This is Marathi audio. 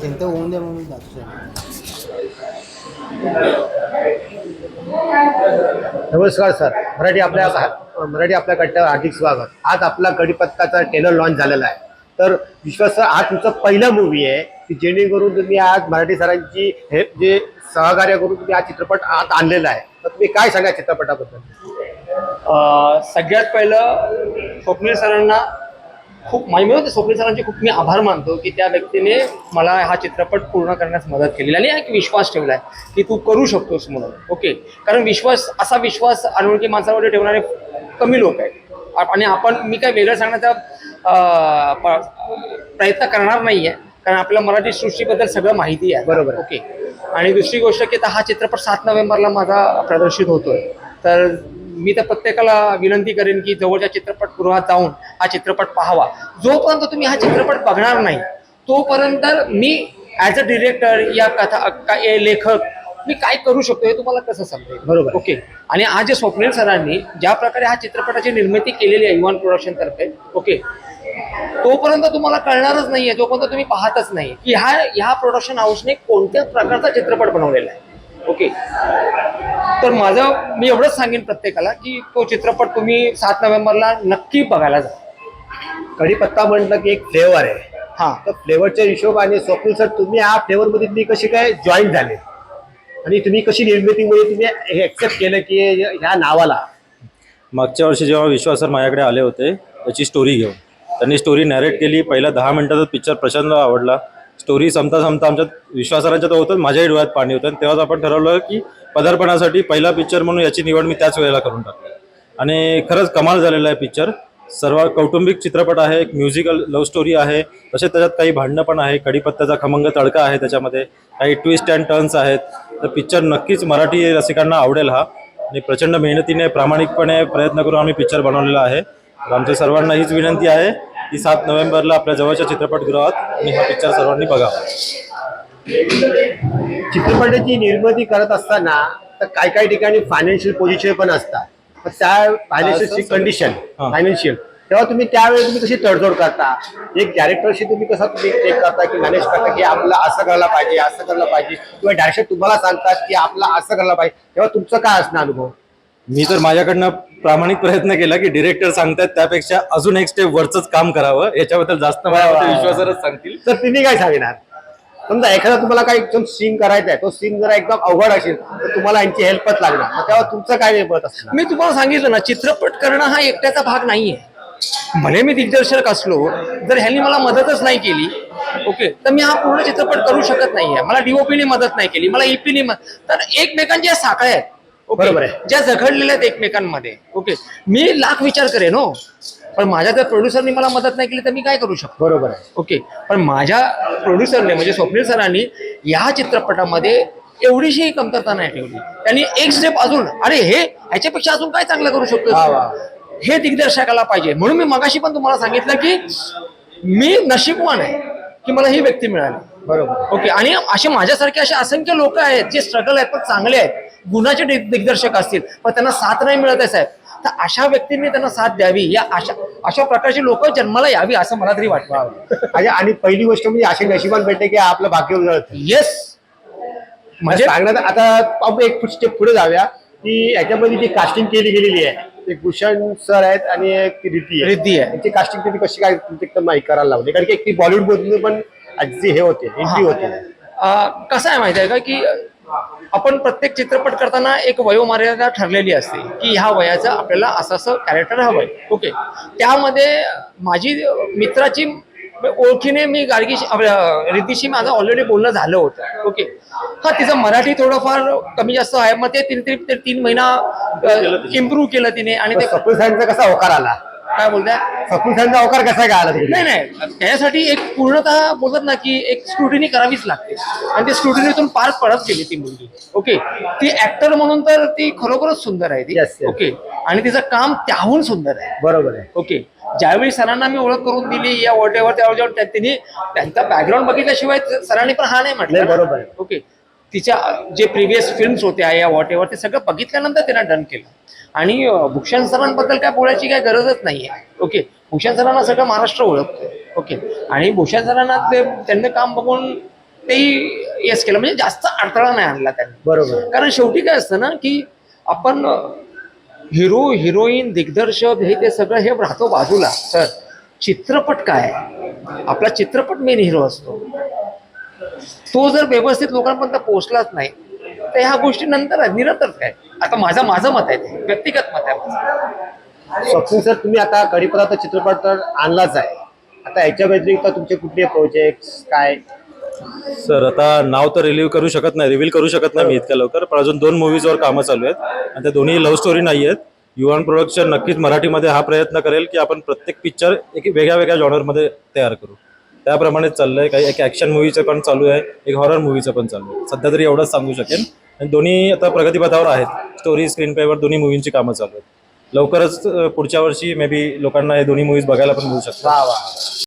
त्यांचं होऊन द्या म्हणून नमस्कार सर मराठी आपल्या मराठी आपल्या कट्ट्यावर हार्दिक स्वागत आज आपला कडीपत्ताचा टेलर लॉन्च झालेला आहे. तर विश्वास सर हा तुमचा पहिला मूवी आहे. की जेणेकरून तुम्ही आज मराठी सरांची हे जे सहकार्य करून तुम्ही हा चित्रपट आत आणलेला आहे. तर तुम्ही काय सांगा चित्रपटाबद्दल? सगळ्यात पहिलं स्वप्नील सरांना खूप माझे मी स्वप्नील सरांचे खूप मी आभार मानतो की त्या व्यक्तीने मला हा चित्रपट पूर्ण करण्यास मदत केली आणि एक विश्वास ठेवलाय की तू करू शकतोस म्हणून. ओके? कारण विश्वास असा विश्वास अनोळखी माणसावर ठेवणारे कमी लोक आहेत. आणि आपण मी काय वेगळं सांगण्याचा प्रयत्न करणार नाहीये. कारण आपल्या मराठी सृष्टीबद्दल सगळं माहिती आहे. बरोबर. ओके? आणि दुसरी गोष्ट की आता हा चित्रपट सात नोव्हेंबरला माझा प्रदर्शित होतोय. तर मी तर प्रत्येकाला विनंती करेन की जवळच्या चित्रपटगृहात जाऊन हा चित्रपट पाहावा. जोपर्यंत तुम्ही हा चित्रपट बघणार नाही तोपर्यंत मी ॲज अ डिरेक्टर या कथा का- ए लेखक मी काय करू शकतो हे तुम्हाला कसं समजेल? बरोबर. ओके. आणि आज जे स्वप्नील सरांनी ज्या प्रकारे हा चित्रपटाची निर्मिती केलेली आहे युवान प्रोडक्शन तर्फे ओके. तोपर्यंत तुम्हाला कळणारच नाहीये जोपर्यंत तुम्ही पाहतच नाही की ह्या ह्या प्रोडक्शन हाऊसने कोणत्या प्रकारचा चित्रपट बनवलेला आहे. ओके. तर माझं मी एवढंच सांगेन प्रत्येकाला की तो चित्रपट तुम्ही सात नोव्हेंबरला नक्की बघायला जा. कढीपत्ता म्हटलं की एक फ्लेवर आहे. हां. तर फ्लेवरच्या हिशोबाने स्वप्नील सर तुम्ही हा फ्लेवरमध्ये तुम्ही कसे काय जॉईन झाले? आणि तुम्ही कशी निर्मितीमध्ये तुम्ही हे ऍक्सेप्ट केलं की ह्या नावाला? मागच्या वर्षी जेव्हा विश्वास सर माझ्याकडे आले होते त्याची स्टोरी घेऊन. त्यांनी स्टोरी नॅरेट केली. पहिल्या दहा मिनिटातच पिक्चर प्रचंड आवडला. स्टोरी संपता संपता आमच्यात विश्वासरांच्या तर होतं माझ्याही डोळ्यात पाणी होतं. तेव्हाच आपण ठरवलं की पदार्पणासाठी पहिला पिक्चर म्हणून याची निवड मी त्याच वेळेला करून टाकली. आणि खरंच कमाल झालेला आहे पिक्चर सर्व कौटुंबिक चित्रपट आहे एक म्युझिकल लव्ह स्टोरी आहे. तसेच त्याच्यात काही भांडणं पण आहे कडीपत्त्याचा खमंग तडका आहे त्याच्यामध्ये. काही ट्विस्ट अँड टर्न्स आहेत. तर पिक्चर नक्कीच मराठी रसिकांना आवडेल हा. आणि प्रचंड मेहनतीने प्रामाणिकपणे प्रयत्न करून आम्ही पिक्चर बनवलेला आहे. आमच्या सर्वांना हीच विनंती आहे. की सात नोव्हेंबरला आपल्या जवळच्या चित्रपटगृहात आणि हा पिक्चर सर्वांनी बघावा. चित्रपटाची निर्मिती करत असताना तर काही काही ठिकाणी फायनान्शियल पोझिशन पण असतात. त्या फायनान्शियल कंडिशन. फायनान्शियल तेव्हा तुम्ही त्यावेळी तुम्ही कशी तडजोड करता? एक डायरेक्टरशी तुम्ही कसा तुम्ही टेक करता की मॅनेज करता की आपलं असं करायला पाहिजे असं करायला पाहिजे? किंवा डायरेक्टर तुम्हाला सांगतात की आपलं असं करायला पाहिजे. तेव्हा तुमचं काय असणार अनुभव? मी तर माझ्याकडनं प्रामाणिक प्रयत्न केला की डिरेक्टर सांगतात त्यापेक्षा अजून एक स्टेप वरचंच काम करावं. याच्याबद्दल जास्त मला वाटतं विश्वासच सांगतील. तर तुम्ही काय सांगणार? समजा एखादा तुम्हाला काही एकदम सिंग करायचा आहे तो सिंग जरा एकदम अवघड असेल तर तुम्हाला यांची हेल्पच लागणार. मग तेव्हा तुमचं काय मत असणार? मी तुम्हाला सांगितलं ना चित्रपट करणं हा एकट्याचा भाग नाहीये. भले मी दिग्दर्शक असलो जर ह्यांनी मला मदतच नाही केली ओके तर मी हा पूर्ण चित्रपट करू शकत नाहीये. मला डीओपीने मदत नाही केली मला ईपीने तर एकमेकांच्या साखळ्या आहेत. बरोबर आहे. ज्या जखडलेल्या आहेत एकमेकांमध्ये. ओके मी लाख विचार करेन हो. पण माझ्या जर प्रोड्युसरनी मला मदत नाही केली तर मी काय करू शकतो? बरोबर आहे. ओके पण माझ्या प्रोड्युसरने म्हणजे स्वप्नील सरांनी या चित्रपटामध्ये एवढीशी कमतरता नाही ठेवली. त्यांनी एक स्टेप अजून अरे हे ह्याच्यापेक्षा अजून काय चांगलं करू शकतो. हे दिग्दर्शकाला पाहिजे. म्हणून मी मगाशी पण तुम्हाला सांगितलं की मी नशीबवान आहे की मला ही व्यक्ती मिळाली. बरोबर. ओके आणि असे माझ्यासारखे असे असंख्य लोक आहेत जे स्ट्रगल आहेत पण चांगले आहेत. गुणाचे दिग- दिग्दर्शक असतील पण त्यांना साथ नाही मिळत आहे साहेब. तर अशा व्यक्तींनी त्यांना साथ द्यावी या अशा अशा प्रकारची लोक जन्माला यावी असं मला तरी वाटतं. आणि पहिली गोष्ट म्हणजे असे नशिबान भेटते की आपलं भाग्य उजळत. येस म्हणजे सांगण्यात आता एक स्टेप पुढे जाऊया की याच्यामध्ये जी कास्टिंग केली गेलेली आहे एक भूषण सर आहेत आणि एक रिद्धी आहे. रिद्धी आहे. त्यांची कास्टिंग तुम्ही कशी काय माहिती करायला लावली? कारण की ती बॉलिवूड मधून पण जे हे होते एंट्री होते. कसं आहे माहिती आहे का की आपण प्रत्येक चित्रपट करताना एक वयोमर्यादा ठरलेली असते की ह्या वयाचं आपल्याला असं असं कॅरेक्टर हवंय. ओके त्यामध्ये माझी मित्राची ओळखीने मी आपल्या रिद्धीशी माझं ऑलरेडी बोलणं झालं होतं. ओके हा तिचं मराठी थोडंफार कमी जास्त आहे. मग ते तीन तीन महिना इम्प्रूव्ह केलं तिने. आणि ते सपूल साहेबांचा कसा होकार आला? काय बोलताय? सपूल साहेबांचा होकार कसा काय आला तिकडे? नाही नाही. त्यासाठी एक पूर्णतः बोलतात ना की एक स्क्रुटिनी करावीच लागते. आणि ती स्क्रुटिनीतून पार पडत गेली ती मुलगी. ओके ती ऍक्टर म्हणून तर ती खरोखरच सुंदर आहे ती. Yes. ओके आणि तिचं काम त्याहून सुंदर आहे. बरोबर आहे. ओके ज्यावेळी सरांना मी ओळख करून दिली या वॉटेवर त्यावर त्या- त्यांनी त्यांचा बॅकग्राऊंड बघितल्याशिवाय सरांनी पण हा नाही नाही, बरोबर आहे. म्हटलं ओके तिच्या जे प्रिव्हियस फिल्म्स होत्या या वॉट एव्हर ते सगळं बघितल्यानंतर तिनं डन केलं. आणि भूषण सरांबद्दल काय बोलायची काय गरजच नाही आहे ओके भूषण सरांना सगळं महाराष्ट्र ओळखतोय. ओके आणि भूषण सरांना ते त्यांचं काम बघून ते येस केलं. म्हणजे जास्त अडथळा नाही आणला त्यांनी. बरोबर. कारण शेवटी काय असतं ना की आपण हिरो हिरोईन दिग्दर्शक हे ते सगळं हे राहतो बाजूला. सर चित्रपट काय? आपला चित्रपट मेन हिरो असतो. तो जर व्यवस्थित लोकांपर्यंत पोहोचलाच नाही तर ह्या गोष्टी नंतर आहेत, निरर्थक आहे. आता माझं माझं मत आहे ते. व्यक्तिगत मत आहे माझं. स्वप्नील सर तुम्ही आता कडीपत्ता चित्रपट तर आणलाच आहे. आता याच्या व्यतिरिक्त तुमचे कुठले प्रोजेक्ट काय? सर आता नाव तर रिलीव्ह करू शकत नाही रिव्हील करू शकत नाही मी इतक्या लवकर पण अजून दोन मूवीजवर कामं चालू आहेत. आणि त्या दोन्ही लव्ह स्टोरी नाही आहेत. युवान प्रोडक्शन नक्कीच मराठीमध्ये हा प्रयत्न करेल की आपण प्रत्येक पिक्चर एक वेगळ्या वेगळ्या जॉनरमध्ये तयार करू. त्याप्रमाणेच चाललंय. काही एक ॲक्शन मूवीचं पण चालू आहे. एक हॉरर मूवीचं पण चालू आहे सध्या तरी एवढंच सांगू शकेन. आणि दोन्ही आता प्रगतीपथावर आहेत. स्टोरी स्क्रीन पेवर दोन्ही मूवींची कामं चालू आहेत. लवकरच पुढच्या वर्षी मे बी लोकांना हे दोन्ही मूवीज बघायला पण मिळू शकतात.